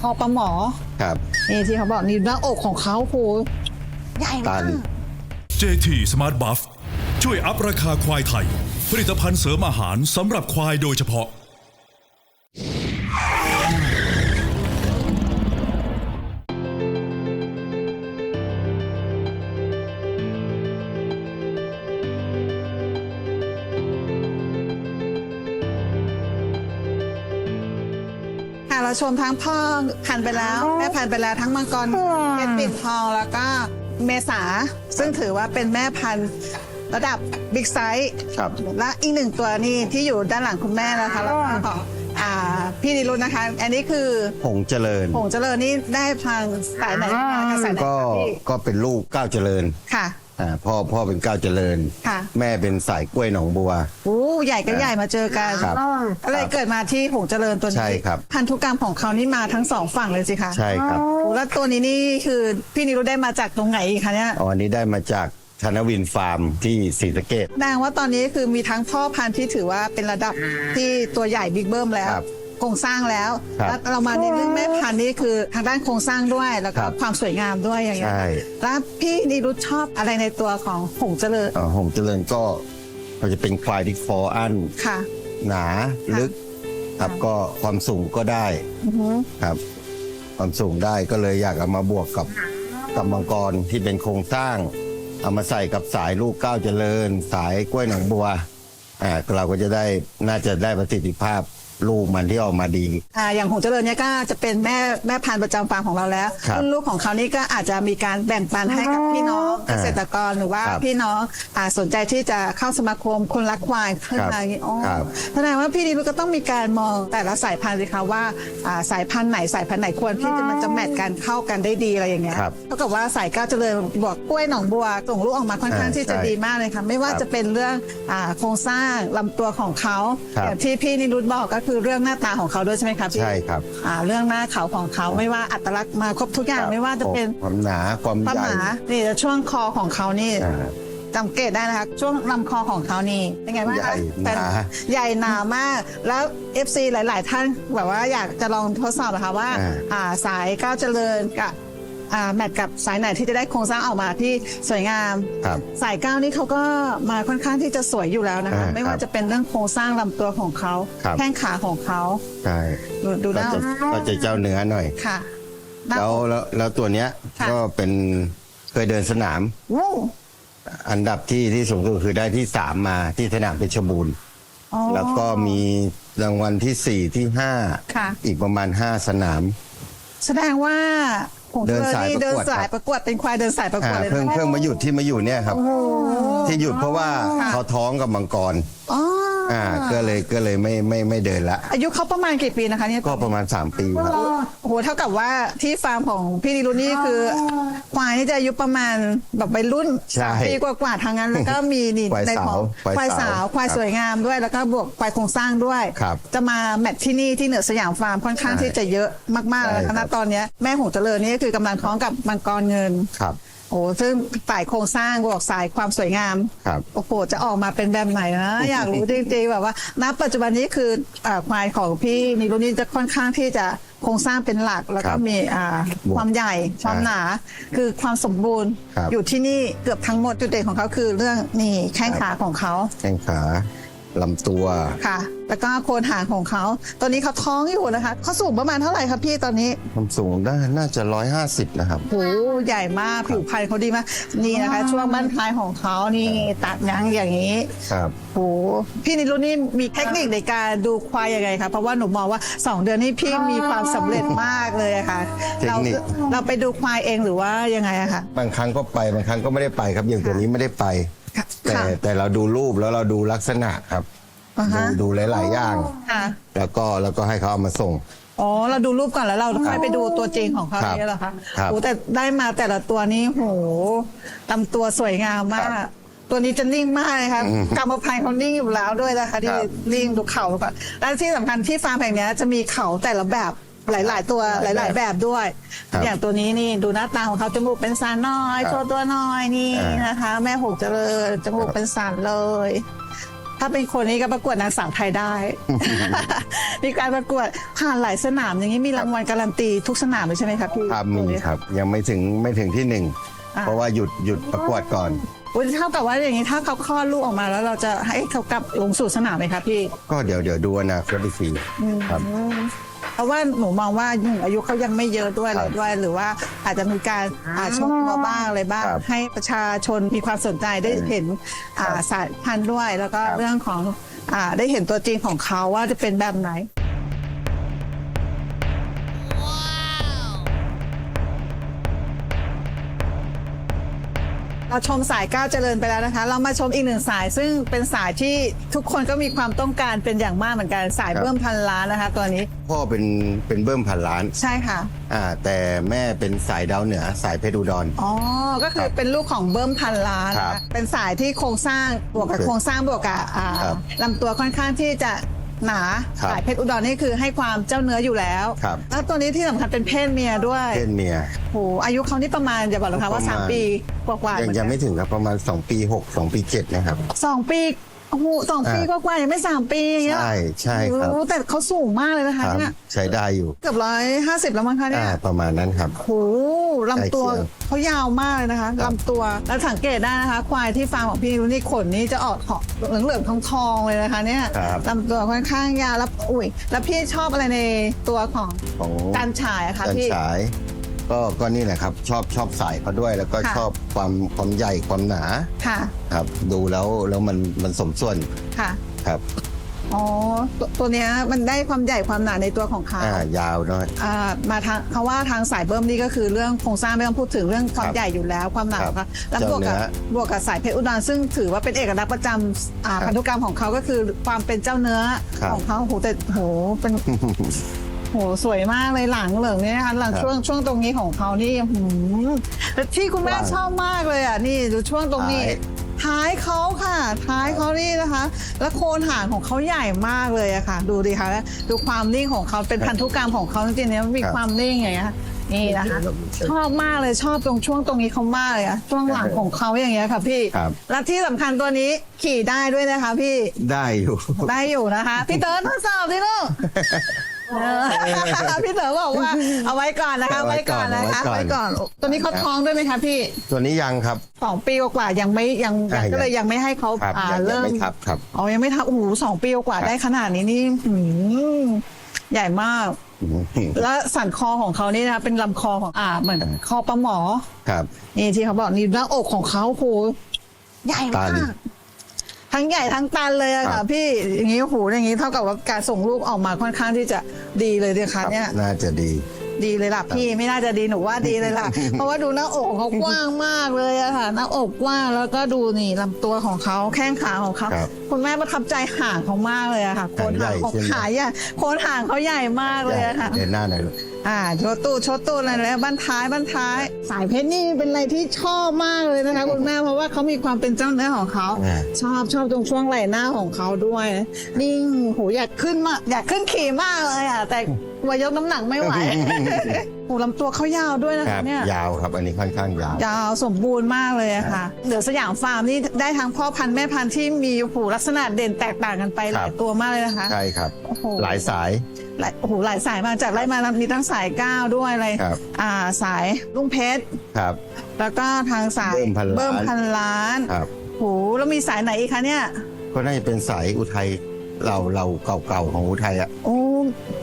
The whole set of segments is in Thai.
คอปลาหมอครับ นี่ที่เขาบอกนี่หน้าอกของเขาโหใหญ่ตัมากน JT Smart Buff ช่วยอัพราคาควายไทย ผลิตภัณฑ์เสริมอาหารสำหรับควายโดยเฉพาะ เราชมทั้งพ่อพันธุ์ไปแล้ว แม่พันธุ์ไปแล้วทั้งมังกรเพชรปิ่นทองแล้วก็เมษาซึ่งถือว่าเป็นแม่พันธุ์ระดับบิ๊กไซส์ครับ และอีกหนึ่งตัวนี่ที่อยู่ด้านหลังคุณแม่นะคะแล้วก็ของอ่าพี่นิรุธนะคะ อันนี้คือผงเจริญ ผงเจริญนี่ได้ทางสายไหนมาคะสายไหนก็คะพี่ก็เป็นลูกก้าวเจริญ ค่ะ อ่าพ่อพ่อเป็นก้าวเจริญ ค่ะ แม่เป็นสายกล้วยหนองบัวโอ้ใหญ่กับใหญ่มาเจอกันครับก็เลยเกิดมาที่ผงเจริญตัวนี้ใช่ครับ พันธุกรรมของเขานี่มาทั้งสองฝั่งเลยสิคะใช่ครับโอ้แล้วตัวนี้นี่คือพี่นิรุธได้มาจากตรงไหนอีกคะเนี่ยอ๋ออันนี้ได้มาจากธนวินฟาร์มที่ศรีสะเกด แสดงว่าตอนนี้คือมีทั้งพ่อพันธุ์ที่ถือว่าเป็นระดับที่ตัวใหญ่บิ๊กเบิ้มแล้ว ครับ โครงสร้างแล้วครับแล้วเรามาในเรื่องแม่พันธุ์นี่คือทางด้านโครงสร้างด้วยแล้วก็ครับ ความสวยงามด้วยอย่างเงี้ยใช่แล้วพี่นิรุธชอบอะไรในตัวของผงเจริญอ่าหงเจริญก็ก็จะเป็นควายที่คออัน ค่ะ หนาลึกครับก็ความสูงก็ได้อือหือครับ ความสูงได้ก็เลยอยากเอามาบวกกับกับมังกรที่เป็นโครงสร้าง เอามาใส่กับสายลูกก้าวเจริญ สายกล้วยหนองบัวอ่าเราก็จะได้น่าจะได้ประสิทธิภาพ ลูกมันที่ออกมาดี อ่าอย่างหงเจริญเนี่ยก็จะเป็นแม่แม่พันธุ์ประจำฟาร์มของเราแล้วครับรุ่นลูกของเขานี่ก็อาจจะมีการแบ่งปันให้กับพี่น้องเกอ่าษตรกรหรือว่าครับพี่น้องอาสนใจที่จะเข้าสมาคมคนรักควายขึ้นครับมาอย่างนี้อ๋อครับ แสดงว่าพี่นิรุธก็ต้องมีการมองแต่ละสายพันธุ์สิคะว่าอ่าสายพันธุ์ไหนสายพันธุ์ไหนควรที่จะมันจะแมทกันเข้ากันได้ดีอะไรอย่างเงี้ย ครับ เท่ากับว่าสายก้าวเจริญบวกกล้วยหนองบัวส่งลูกออกมาค่อนข้างอ่าที่จะใช่ดีมากเลยค่ะไม่ว่าครับจะเป็นเรื่องอาโครงสร้างลำตัวของเขาครับอย่างที่พี่นิรุธบอกก็คือเรื่องหน้าตาของเขาด้วยใช่ไหมคะพี่ใช่ครับ อ่าเรื่องหน้าเขาของเขาไม่ว่าอัตลักษณ์มาครบทุกอย่างไม่ว่าจะเป็นความหนาความความใหหญ่นานี่แต่ช่วงคอของเขานี่อ่าสังเกตได้นะคะช่วงลำคอของเขานี่เป็นไงบ้างใหญ่คะหนาแต่ใหญ่หนามาก แล้ว FC หลาย ๆ ท่านแบบว่าอยากจะลองทดสอบนะคะว่า อ่าอ่าสายก้าวเจริญกับ อ่าแมทกับสายไหนที่จะได้โครงสร้างออกมาที่สวยงาม ครับสายก้าวนี่เขาก็มาค่อนข้างที่จะสวยอยู่แล้วนะคะ อ่าไม่ว่าครับจะเป็นเรื่องโครงสร้างลำตัวของเขาครับ แข้งขาของเขาใช่ดูดูก็หน้าจะก็จะเจ้าเนื้อหน่อย ค่ะหน้า แล้วอกแล้วแล้วตัวเนี้ยค่ะ ก็เป็นเคยเดินสนาม วู้อันดับที่ที่สูงสุดคือได้ที่สามมาที่สนามเพชรบูรณ์ อ๋อ แล้วก็มีรางวัลที่สี่ที่ห้าค่ะ อีกประมาณห้าสนาม แสดงว่า ผงเดินเจริญสายนี่ประกวดเดินสายครับ ประกวดเป็นควายเดินสายประกวอ่าดเลยเพิ่งนะเพิ่งมาหยุดที่มาอยู่เนี่ยครับ โอ้โหที่หยุดเพราะว่าค่ะเขาท้องกับมังกร อ๋อ ออ่าก็เลยก็เลยไม่ไม่ไม่เดินละ อายุเขาประมาณกี่ปีนะคะเนี่ยก็ประมาณ 3 ปีครับ โอ้โหเท่ากับว่าที่ฟาร์มของพี่นิรุนี่คือควายนี่จะอายุประมาณแบบวัยรุ่นใช่สามปีกว่าๆทางนั้น แล้วก็มีนี่ควายในสาวของควายควายสาสาววควายครับสวยงามด้วย แล้วก็บวกควายโครงสร้างด้วย ครับจะมาแมทที่นี่ที่เหนือสยามฟาร์มค่อนข้างใช่ที่จะเยอะมากๆแล้วใช่นะคะครับณตอนเนี้ยแม่หงเจริญนี่ก็คือกำลังท้องกับมังกรเงิน ครับ โอ้ซึ่งฝ่ายโครงสร้างบวกสายความสวยงามครับโอ้โหจะออกมาเป็นแบบไหนนะอยากรู้จริงๆแบบว่า ณ ปัจจุบันนี้คืออ่าควายของพี่นิรุนี่จะค่อนข้างที่จะโครงสร้างเป็นหลักแล้วคก็รับมีอ่าบวกความใหญ่ความใช่หนา คือความสมบูรณ์ ครับอยู่ที่นี่เกือบทั้งหมดจุดเด่นของเขาคือเรื่องนี่แข้งขาของเขา แข้งขา ลำตัว ค่ะ แล้วก็โคนหางของเขา ตอนนี้เขาท้องอยู่นะคะเขาสูงประมาณเท่าไหร่ครับพี่ตอนนี้ความสูงได้น่าจะ 150 นะครับ โหใหญ่มากผิวพรรณเขาดีมาก นี่นะคะ ช่วงบ้านท้ายของเขานี่ตัดยังอย่างนี้ ครับ โหพี่นิรุธนี่มีเทคนิคในการดูควายยังไงคะเพราะว่าหนูมองว่า 2 เดือนนี่พี่มีความสำเร็จมากเลยอะค่ะเทคเรานิค เราไปดูควายเองหรือว่ายังไงอะคะ บางครั้งก็ไปบางครั้งก็ไม่ได้ไปครับ อย่างตัวนี้ไม่ได้ไปค่ะ แต่ค่ะแต่เราดูรูปแล้วเราดูลักษณะครับอ่าดูฮะดูหลาย ๆ อย่าง ค่ะ แล้วก็แล้วก็ให้เขาเอามาส่ง อ๋อ เราดูรูปก่อนแล้วเราค่อยไปดูตัวจริงของเขาครับเนี่ยเหรอคะครับโอ้แต่ได้มาแต่ละตัวนี้โหลำตัวสวยงามมากครับตัวนี้จะนิ่งมากเลยครับอืมกรรมพันธุ์เขานิ่งอยู่แล้วด้วยนะคะ ที่ครับ นิ่งดูเข่าแล้วก็และที่สำคัญที่ฟาร์มแห่งเนี้ยจะมีเขาแต่ละแบบ หลาย ๆ ตัวหลาย ๆ แบบด้วย ครับอย่างตัวนี้นี่ดูหน้าตาของเขาจมูกเป็นสันน้อยครับโชว์ตัวน้อยนี่อ่าน นะคะ แม่หกเจริญจมูกครับเป็นสันเลย ถ้าเป็นคนนี้ก็ประกวดนางสาวไทยได้ มีการประกวดผ่านหลายสนามอย่างนี้มีรางวัลการันตีทุกสนามเลยใช่ไหมครับพี่ครับมีครับ ยังไม่ถึงไม่ถึงที่หนึ่งอ่าเพราะว่าหยุดหยุดประกวดก่อน อุ๊ยเท่ากับว่าอย่างนี้ถ้าเขาคลอดลูกออกมาแล้วเราจะให้เขากลับลงสู่สนามไหมครับพี่ ก็เดี๋ยวเดี๋ยวดูอนาคตอีกทีครับ เพราะว่าหนูมองว่าหนึ่งอายุเขายังไม่เยอะด้วยคเลรับยด้วย หรือว่าอาจจะมีการอ่าชกตัวบ้างอะไรบ้าง ครับให้ประชาชนมีความสนใจได้เห็นอ่าครับสายพันธุ์ด้วย แล้วก็ครับ เรื่องของอ่าได้เห็นตัวจริงของเขาว่าจะเป็นแบบไหน เราชมสายก้าวเจริญไปแล้วนะคะ เรามาชมอีกหนึ่งสายซึ่งเป็นสายที่ทุกคนก็มีความต้องการเป็นอย่างมากเหมือนกันสายครับเบิ่มพันล้านนะคะตัวนี้พ่อเป็นเป็นเบิ้มพันล้านใช่ค่ะอ่าแต่แม่เป็นสายดาวเหนือสายเพชรอุดรอ๋อก็คือเป็นลูกของเบิ้มพันล้านครับนะเป็นสายที่โครงสร้างบวกกับครับโครงสร้างบวกกับอ่าครับลำตัวค่อนข้างที่จะ หนาครับสายเพชรอุดรนี่คือให้ความเจ้าเนื้ออยู่แล้วครับ แล้วตัวนี้ที่สำคัญเป็นเพศเมียด้วยเพศเมีย โหอายุเขานี่ประมาณอย่าบอกเลยค่ะว่า ประมาณสามปีกว่าๆยังเหมือนยักังนไม่ถึงครับประมาณ 2 ปี 6 2 ปี 7 นะครับ สองปี โอ้โหสองปีอ่ากว่าๆยังไม่สามปีอย่างเงี้ยใช่ใช่ครับโอ้โหแต่เขาสูงมากเลยนะคะครับเนี่ยใช้ได้อยู่เกือบร้อยห้าสิบแล้วมั้งคะเนี่อ่ายประมาณนั้นครับโหลำตัวใกล้เคียงเขายาวมากเลยนะคะครับ ลำตัวแล้วสังเกตได้นะคะ ควายที่ฟาร์มของพี่นุนี่ขนนี้จะออกของเหลืองๆทองทองๆเลยนะคะเนี่ยครับลำตัวค่อนข้างยาวแล้วอุ้ยแล้วพี่ชอบอะไรในตัวของของการฉายอะคะจันพี่ ฉาย ก็ก็นี่แหละครับ ชอบชอบสายเขาด้วย แล้วก็ค่ะ ชอบความความใหญ่ความหนาค่ะ ครับ ดูแล้วแล้วมันมันสมส่วนค่ะ ครับอ๋อตัวตัวเนี้ยมันได้ความใหญ่ความหนาในตัวของเขาอ่ายาวหน่อย อ่ามาทางเขาว่าทางสายเบิ้มนี่ก็คือเรื่องโครงสร้างไม่ต้องพูดถึงเรื่องความครับใหญ่อยู่แล้วความหนาครับค่ะแล้วบวกกับเจ้าเนื้อบวกกับสายเพชรอุดรซึ่งถือว่าเป็นเอกลักษณ์ประจำอ่าครับพันธุกรรมของเขาก็คือความเป็นเจ้าเนื้อครับ ของเขาโหแต่โหเป็น โหสวยมากเลยหลังเหลืองเนี่ยนะคะหลังครับช่วงช่วงตรงนี้ของเขานี่หืมแต่ที่คุณแม่กว้างชอบมากเลยอะนี่ดูช่วงตรงนี้ ท้าย ท้ายเขาค่ะ ท้ายเขานี่นะคะ แล้วโคนหางของเขาใหญ่มากเลยอะค่ะ ดูดิคะดูความนิ่งของเขาเป็นพันธุกรรมของเขาจริงๆเนี่ยมันมีครับความนิ่งอย่างเงี้ยนี่นะคะ ชอบมากเลยชอบตรงช่วงตรงนี้เขามากเลยอะช่วงหลังของเขาอย่างเงี้ยค่ะพี่ ครับ และที่สำคัญตัวนี้ขี่ได้ด้วยนะคะพี่ ได้อยู่ ได้อยู่นะคะ พี่เติร์ดทดสอบดิลูกเออ พี่เต๋อบอกว่าเอาไว้ก่อนนะคะเอาเอาไว้ไว้ก่ก่ออนนนะคะเอาเอาไว้ไว้ก่ก่ออนนตัวนี้เขาท้องด้วยไหมคะพี่ตัวนี้ยังครับสองปีกว่าๆยังไม่ยังอ่าก็เลยยังไม่ให้เขาครับอ่ายังยังเริ่มไม่ทับครับอ๋อยังไม่ทับโอ้โหสองปีกว่าครับได้ขนาดนี้นี่หืมใหญ่มาก แล้วสันคอของเขานี่นะคะเป็นลำคอของอ่าเหมือนคอปลาหมอครับนี่ที่เขาบอกนี่หน้าอกของเขาโอ้โหใหญ่ตัมากน ทั้งใหญ่ทั้งตันเลยอะครัค่ะ บ พี่อย่างนี้โอ้โหอย่างนี้เท่ากับว่าการส่งลูกออกมาค่อนข้างที่จะดีเลยเดียครัค่ะบเนี่ย น่าจะดี ดีเลยล่ะพี่ไม่น่าจะดีหนูว่าดีเลยล่ะ เพราะว่าดูหน้าอกของเขากว้างมากเลยอะค่ะหน้าอกกว้างแล้วก็ดูนี่ลำตัวของเขาแข้งขาของเขาครับคุณแม่ประทับใจหางเขามากเลยอะค่ะโคนหางของหางใหญ่ใช่ไหม ขาใหญ่โคนหางเขาใหญ่มากเลยอะค่ะ เดินหน้าหน่อยลูก อ่าโชว์ตู้โชว์ตู้อะไรแล้วบ้านท้ายบ้านท้าย สายเพชรนี่เป็นอะไรที่ชอบมากเลยนะคะคุณแม่เพราะว่าเขามีความเป็นเจ้าเนื้อของเขาอ่า ชอบชอบตรงช่วงไหล่หน้าของเขาด้วยนิ่งโหอยากขึ้นมากอยากขึ้นขี่มากเลยอะแต่กลัวยกน้ำหนักไม่ไหว โหลำตัวเขายาวด้วยนะครัคะบ เนี่ย ยาวครับ อันนี้ค่อนข้างยาว ยาวสมบูรณ์มากเลยอะค่ะ เดี๋ยวสยามฟาร์มนี่ได้ทั้งพ่อพันธุ์แม่พันธุ์ที่มีหูลักษณะเด่นแตกต่างกันไปหครัลาบยตัวมากเลยนะคะ ใช่ครับ โอ้โห หลายสาย หลายโอ้โหหลายสายมากจากไล่มามีทั้งสายก้าวด้วยอะไรครับ อ่าสายลุงเพชร ครับ แล้วก็ทางสายเบิ่มพันล้าน เบิ่มพันล้านครับ โหแล้วมีสายไหนอีกคะเนี่ย ก็น่าจะเป็นสายอุทัยเราเราเก่าๆของอุทัยอะโอ้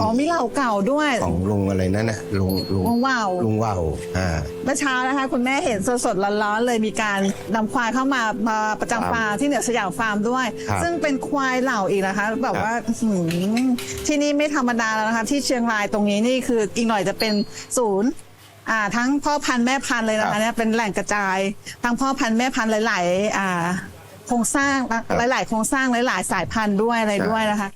อ๋อมีเหล่าเก่าด้วย ของลุงอะไรนั่นนะลุงลุงว้าว ลุงว่าวอ่า เมื่อเช้านะคะ คุณแม่เห็นสดๆร้อนๆเลยมีการนำควายเข้ามามาประครับจำฟาร์มที่เหนือสยามฟาร์มด้วย ครับซึ่งเป็นควายเหล่าอีกนะคะแบบว่าหืมที่นี่ไม่ธรรมดาแล้วนะคะ ที่เชียงรายตรงนี้นี่คืออีกหน่อยจะเป็นศูนย์อ่าทั้งพ่อพันธุ์แม่พันธุ์เลยนะคะเนี่ยเป็นแหล่งกระจาย ทั้งพ่อพันธุ์แม่พันธุ์หลาย ๆ อ่า โครงสร้างหลาย ๆ โครงสร้างหลาย ๆ สายพันธุ์ด้วยอะไรด้วยนะคะ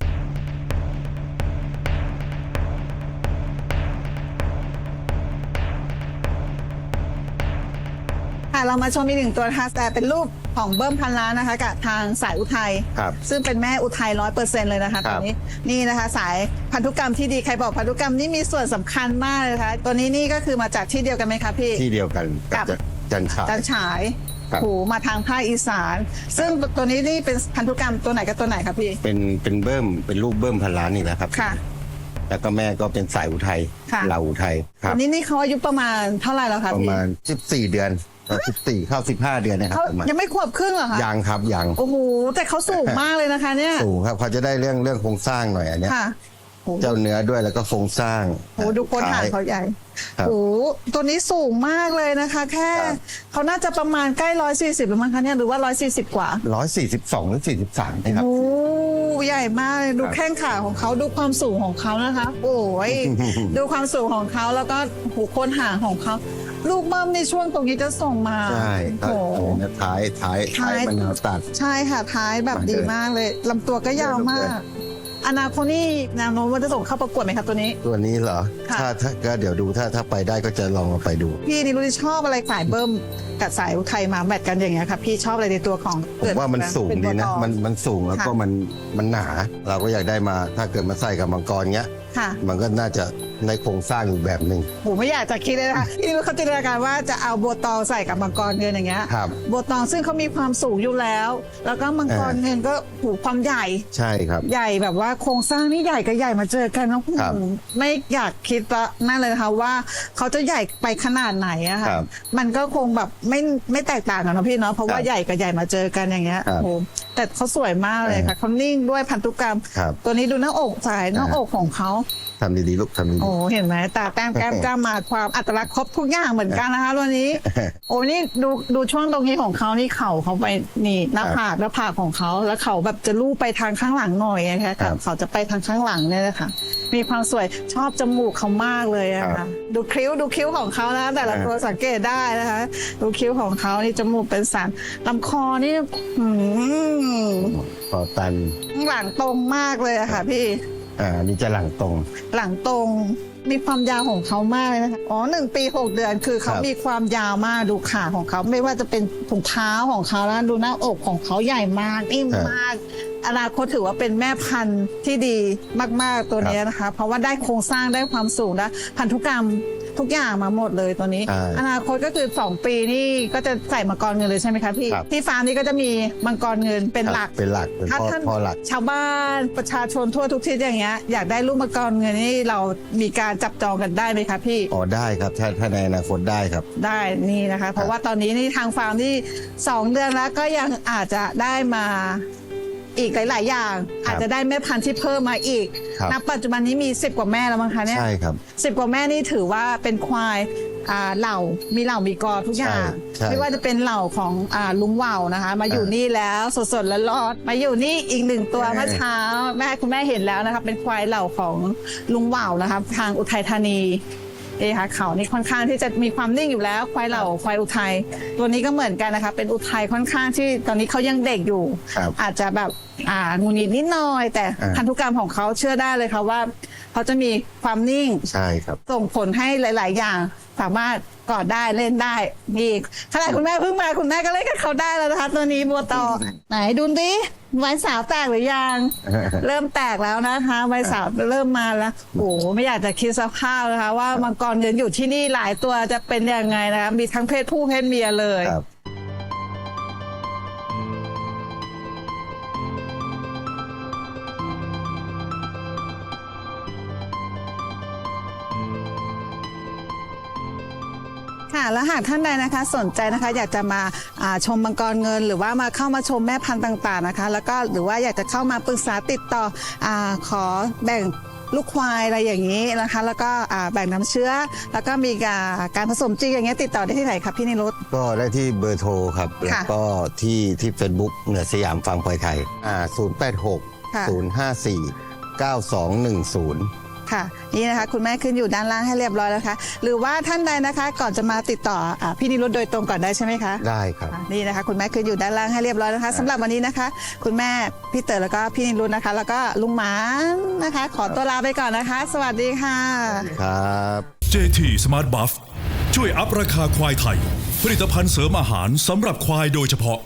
ค่ะเรามาชมอีกหนึ่งตัวนะคะแต่เป็นรูปของเบิ้มพันล้านนะคะกับทางสายอุทัยครับซึ่งเป็นแม่อุทัยร้อยเปอร์เซ็นต์เลยนะคะครัตัวบนี้นี่นะคะสายพันธุกรรมที่ดีใครบอกพันธุกรรมนี่มีส่วนสำคัญมากเลยนะคะตัวนี้นี่ก็คือมาจากที่เดียวกันไหมคะพี่ที่เดียวกันกับกับจันฉายจันฉายครับโหมาทางภาคอีสาน ซึ่งตัวนี้นี่เป็นพันธุกรรมตัวไหนกับตัวไหนครับพี่เป็นเป็นเบิ้มเป็นลูกเบิ้มพันล้านนี่แหละครับค่ะแล้วก็แม่ก็เป็นสายอุทัยค่ะเหล่าอุทัยครัตับวนี้นี่เขาอายุประมาณเท่าไหร่แล้วครับประพี่มาณ 14 เดือน 14เข้า15เดือนนะครัเขาบประมาณยังไม่ขวบครึ่งเหรอคะยังครับยังโอ้โหแต่เขาสูงมากเลยนะคะ เนี่ยสูงครับเขาจะได้เรื่องเรื่องโครงสร้างหน่อยอันเนี้ยค่ะโหเจ้าเนื้อด้วยแล้วก็โครงสร้างโหดูโคนหางเขาใหญ่ครับโหตัวนี้สูงมากเลยนะคะ แค่ครับ เขาน่าจะประมาณใกล้ร้อยสี่สิบหรือมั้งคะเนี่ยหรือว่าร้อยสี่สิบกว่าร้อยสี่สิบสองหรือสี่สิบสามนะครับ โอ้ใหญ่มากเลยดูครับแข้งขาของเขาดูความสูงของเขานะคะ โอ้ย ดูความสูงของเขาแล้วก็หูโคนหางของเขา ลูกเบิ้มในช่วงตรงนี้จะส่งมาใช่โอ้ก็โหอะไรนะท้ายท้ายท้ายท้ายมันเอาตัด ใช่ค่ะท้ายแบบมาดีเลยมากเลยลำตัวก็ยาวมาก อนาคตนี่แนวโน้มว่าจะส่งเข้าประกวดไหมคะตัวนี้ ตัวนี้เหรอ ค่ะ ถ้าถ้าก็เดี๋ยวดูถ้าถ้าไปได้ก็จะลองเอาไปดู พี่นี่รู้ที่ชอบอะไรสายเบิ้มกับสายอุทัยมาแมทกันอย่างเงี้ยค่ะพี่ชอบอะไรในตัวของผมว่ามันสูงเป็ดีนะบัวตองมันมันสูงแล้วก็ค่ะมันมันหนา เราก็อยากได้มาถ้าเกิดมาใส่กับมังกรเงี้ย ค่ะ มันก็น่าจะ ในโครงสร้างอยู่แบบหนึ่ง ผมไม่อยากจะคิดเลยนะคะพี่รู้เขาจินตนาการว่าจะเอาบัวตองใส่กับมังกรเงินอย่างเงี้ยครับบัวตองซึ่งเขามีความสูงอยู่แล้ว แล้วก็มังกรอ่าเงินก็หูความใหญ่ ใช่ครับ ใหญ่แบบว่าโครงสร้างนี่ใหญ่กับใหญ่มาเจอกันแล้วครับไม่อยากคิดละนั่นเลยนะคะว่าเขาจะใหญ่ไปขนาดไหนอะค่ะครับมันก็คงแบบไม่ไม่แตกต่างกันนะพี่เนาะเพราะว่าครับใหญ่กับใหญ่มาเจอกันอย่างเงี้ยครับโอ้โหแต่เขาสวยมากเลยค่ะเขานิ่งด้วยพันธุกรรม ครับตัวนี้ดูหน้าอกสายหน้าอ่าอกของเขา ทำดีๆลูกทำดีโอ้เห็นไหมตาแต้มแก้มจ้ามาความอัตลักษณ์ครบทุกอย่างเหมือนกันนะคะวันนี้ โอ้นี่ดูดูช่วงตรงนี้ของเขานี่เข่าเขาไปนี่หน้าผากหน้าผากของเขาแล้วเขาแบบจะลู่ไปทางข้างหลังหน่อยนะคะครับเขาจะไปทางข้างหลังเนี่ยนะคะมีความสวยชอบจมูกเขามากเลยอะครัค่ะบดูคิ้วดูคิ้วของเขานะ แต่ละอ่าตัวสังเกตได้นะคะ ดูคิ้วของเขานี่จมูกเป็นสันลำคอนี่หืมๆพอตันหลังตรงมากเลยอะค่ะพี่ อ่านี่จะหลังตรง หลังตรงมีความยาวของเขามากเลยนะคะ อ๋อหนึ่งปีหกเดือนคือเขาครับ มีความยาวมากดูขาของเขา ไม่ว่าจะเป็นถุงเท้าของเขาแล้วดูหน้าอกของเขาใหญ่มากนิ่มมาก อนาคตถือว่าเป็นแม่พันธุ์ที่ดีมาก ๆ ตัวเนี้ยนะคะ เพราะว่าได้โครงสร้างได้ความสูงและพันธุกรรม ทุกอย่างมาหมดเลยตัวนี้ ใช่อนาคตก็คือ 2 ปีนี่ก็จะใส่มังกรเงินเลยใช่ไหมคะพี่ครับ ที่ฟาร์มนี้ก็จะมีมังกรเงินเป็นหลัก เป็นหลักเป็นถ้าพ่อท่าน พ่อหลัก ชาวบ้านประชาชนทั่วทุกที่อย่างเงี้ยอยากได้ลูกมังกรเงินนี่เรามีการจับจองกันได้ไหมคะพี่ อ๋อได้ครับ ถ้าถ้าในอนาคตได้ครับ ได้นี่นะคะ เพราะว่าตอนนี้นี่ทางฟาร์มนี่สองเดือนแล้วก็ยังอาจจะได้มา อีกหลาย ๆ อย่างครับอาจจะได้แม่พันธุ์ที่เพิ่มมาอีกครับณปัจจุบันนี้มีสิบกว่าแม่แล้วมั้งคะเนี่ยใช่ครับสิบกว่าแม่นี่ถือว่าเป็นควายอ่าเหล่ามีเหล่ามีกอทุกอย่างใช่ใช่ไม่ว่าจะเป็นเหล่าของอ่าลุงว่าวนะคะ มาอยู่อ่านี่นี่แล้วสดๆแล้วรอดมาอยู่นี่อีกหนึ่งตัวเออเมื่อเช้า แม่คุณแม่เห็นแล้วนะคะเป็นควายเหล่าของลุงว่าวนะคะทางอุทัยธานีเอะค่ะเขานี่ค่อนข้างที่จะมีความนิ่งอยู่แล้วควายเหล่าควายอุทัยตัวนี้ก็เหมือนกันนะคะ เป็นอุทัยค่อนข้างที่ตอนนี้เขายังเด็กอยู่ครับอาจจะแบบ อ่างูนิดนิดหน่อย แต่อ่า พันธุกรรมของเขาเชื่อได้เลยค่ะว่าเขาจะมีความนิ่ง ใช่ครับ ส่งผลให้หลาย ๆ อย่าง สามารถกอดได้เล่นได้มีขนาดคุณแม่เพิ่งมาคุณแม่ก็เล่นกับเขาได้แล้วนะคะตัวนี้บัวตองไหนดูดิใบสาวแตกหรือยัง เริ่มแตกแล้วนะคะใบสาวเริ่มมาแล้วโอ้โหไม่อยากจะคิดสภาพนะคะ ว่ามังกรเงินอยู่ที่นี่หลายตัวจะเป็นยังไงนะคะมีทั้งเพศผู้เพศเมียเลย ครับ ค่ะแล้วหากท่านใดนะคะสนใจนะคะอยากจะมาอ่าชมมังกรเงิน หรือว่ามาเข้ามาชมแม่พันธุ์ต่างๆนะคะ แล้วก็หรือว่าอยากจะเข้ามาปรึกษาติดต่ออาขอแบ่งลูกควายอะไรอย่างนี้นะคะ แล้วก็อ่าแบ่งน้ำเชื้อ แล้วก็มีการการผสมจริงอย่างเงี้ยติดต่อได้ที่ไหนครับพี่นิรุตก็ได้ที่เบอร์โทรครับแล้วก็ที่ที่เฟซบุ๊กเหนือสยามฟาร์มควายไทยอ่า086ค่ะ054 9210 ค่ะนี่นะคะคุณแม่ขึ้นอยู่ด้านล่างให้เรียบร้อยแล้วนะคะ หรือว่าท่านใดนะคะก่อนจะมาติดต่ออาพี่นิรุตโดยตรงก่อนได้ใช่ไหมคะได้ครับนี่นะคะ คุณแม่ขึ้นอยู่ด้านล่างให้เรียบร้อยนะคะสำหรับวันนี้นะคะ คุณแม่พี่เต๋อแล้วก็พี่นิรุตนะคะ แล้วก็ลุงหมานะคะ ขอตัวลาไปก่อนนะคะ สวัสดีค่ะ ครับ JT Smart Buff ช่วยอัพราคาควายไทย ผลิตภัณฑ์เสริมอาหารสำหรับควายโดยเฉพาะ